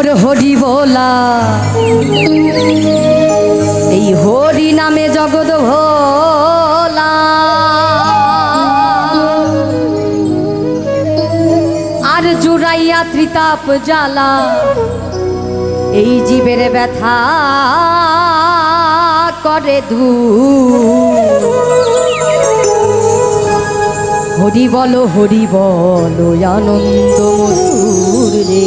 মোর হরি বলা। এই হরি নামে জগৎ ভোলা। আর জুড়াইয়া ত্রিতাপ জ্বালা। এই জীবের ব্যথা করে ধু হরি বলো হরি বলো আনন্দ মধুর রে।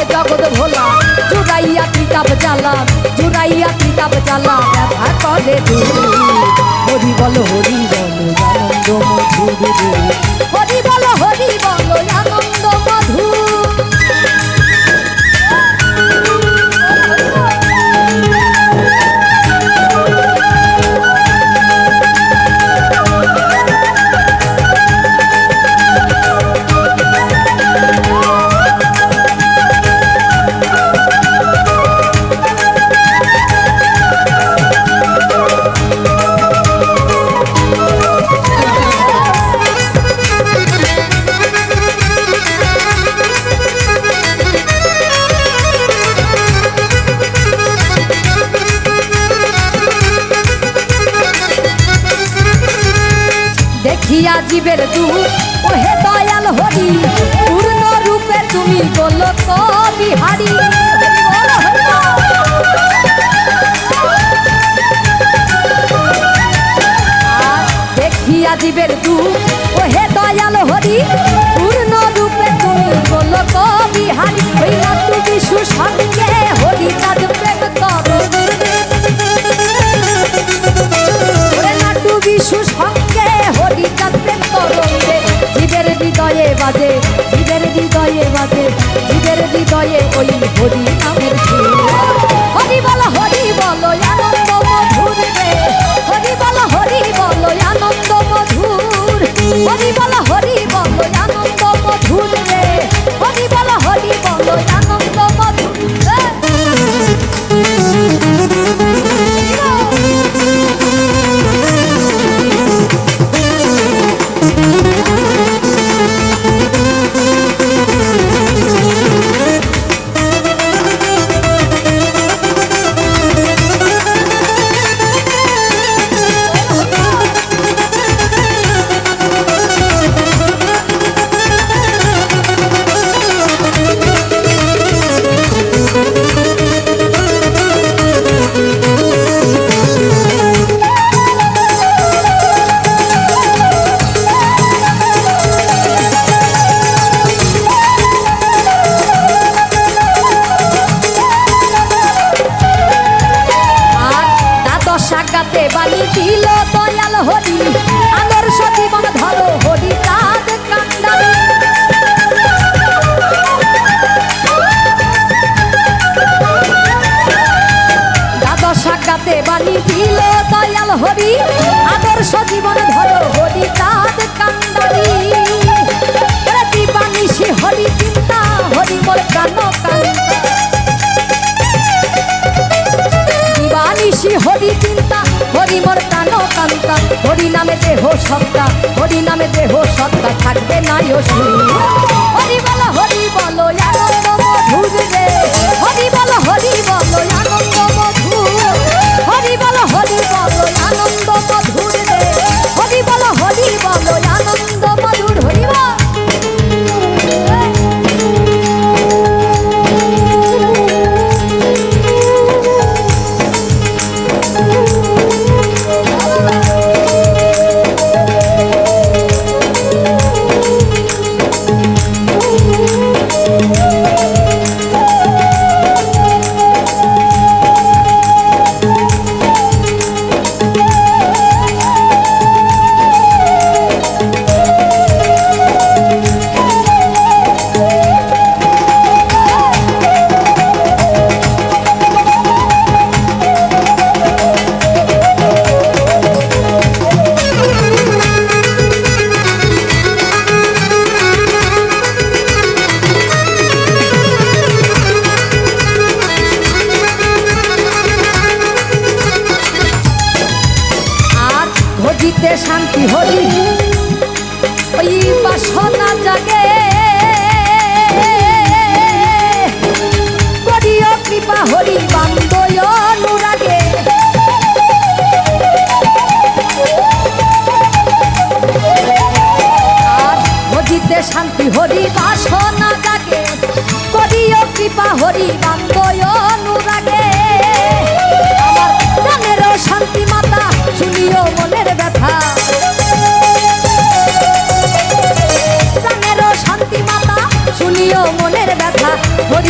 হরিতে জগৎ ভোলা জুড়াইয়া কিতাব জ্বালা জুড়াইয়া কিতাব জ্বালা ব্যথা করে দূর হরি বলো হরি বলো আনন্দ মধুর দেখিয়া জীবের দূর ওহে দয়াল হরি পূর্ণ রূপে তুমি গোলক বিহারি। calle. আজ্ঞাতে বাণী দিল দয়াল হরি। আদর্শ জীবন ধরো হরি চাঁদ কান্দারি। দিবানিশি হরি, চিন্তা হরি মোর কান্তা দিবানিশি হরি, চিন্তা হরি মোর প্রাণ কান্তা হরি নামে দেহ সত্তা, হরি নামে দেহ সত্তা থাকবে না অসুর। হরি বল হরি বল আনন্দ মধুর রে হরি বল হরি বল শান্তি হরি। ওই বাসনা জাগে।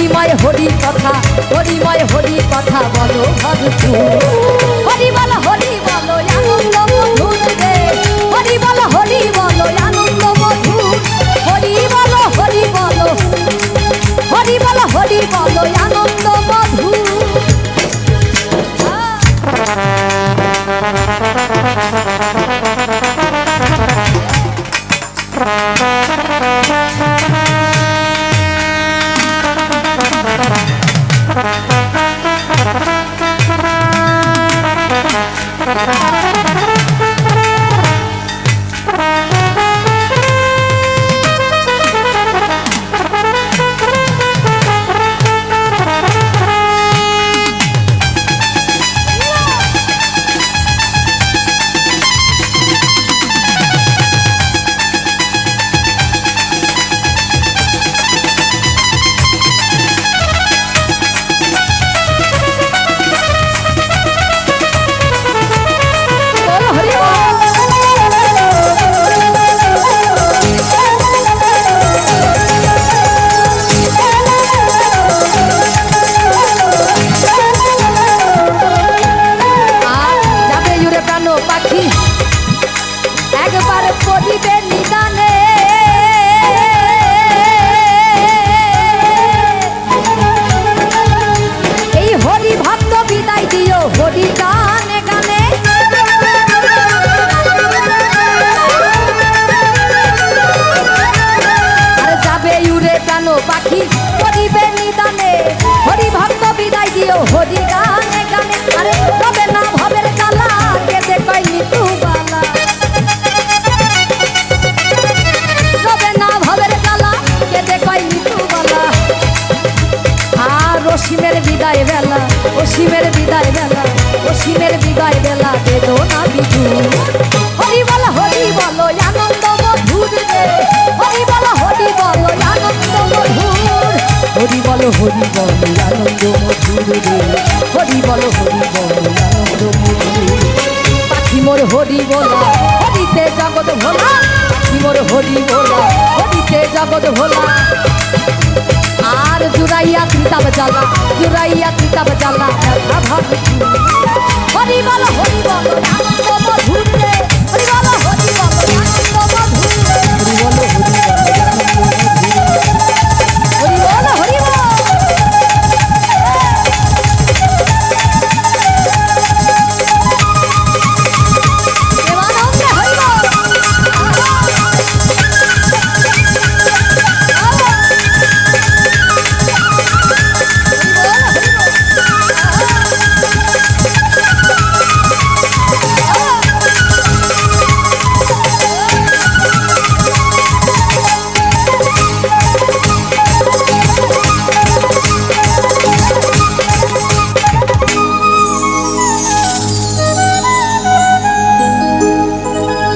হরিময় হরি কথা হরিময় হরি কথা বলো বলো হরি বলো পাখি। একবার পড়িবে নিদানে আর রসিমের বিদায় বেলা, অসীমের বিদায় বেলা, অসীমের বিদায় বেলা দেদো না বিজু হরি বল হরি বলো আনন্দ মধুর রে। হরি বল হরি বলো আনন্দ মধুর। হরি বল হরি বলো আনন্দ রে। হরি বল হরি বলো আনন্দ পাখি মোর হরি বলা হরিতে জগৎ ভোলা। পাখি মোর হরি বলা হরিতে জগৎ ভোলা। 听到大，叫辣。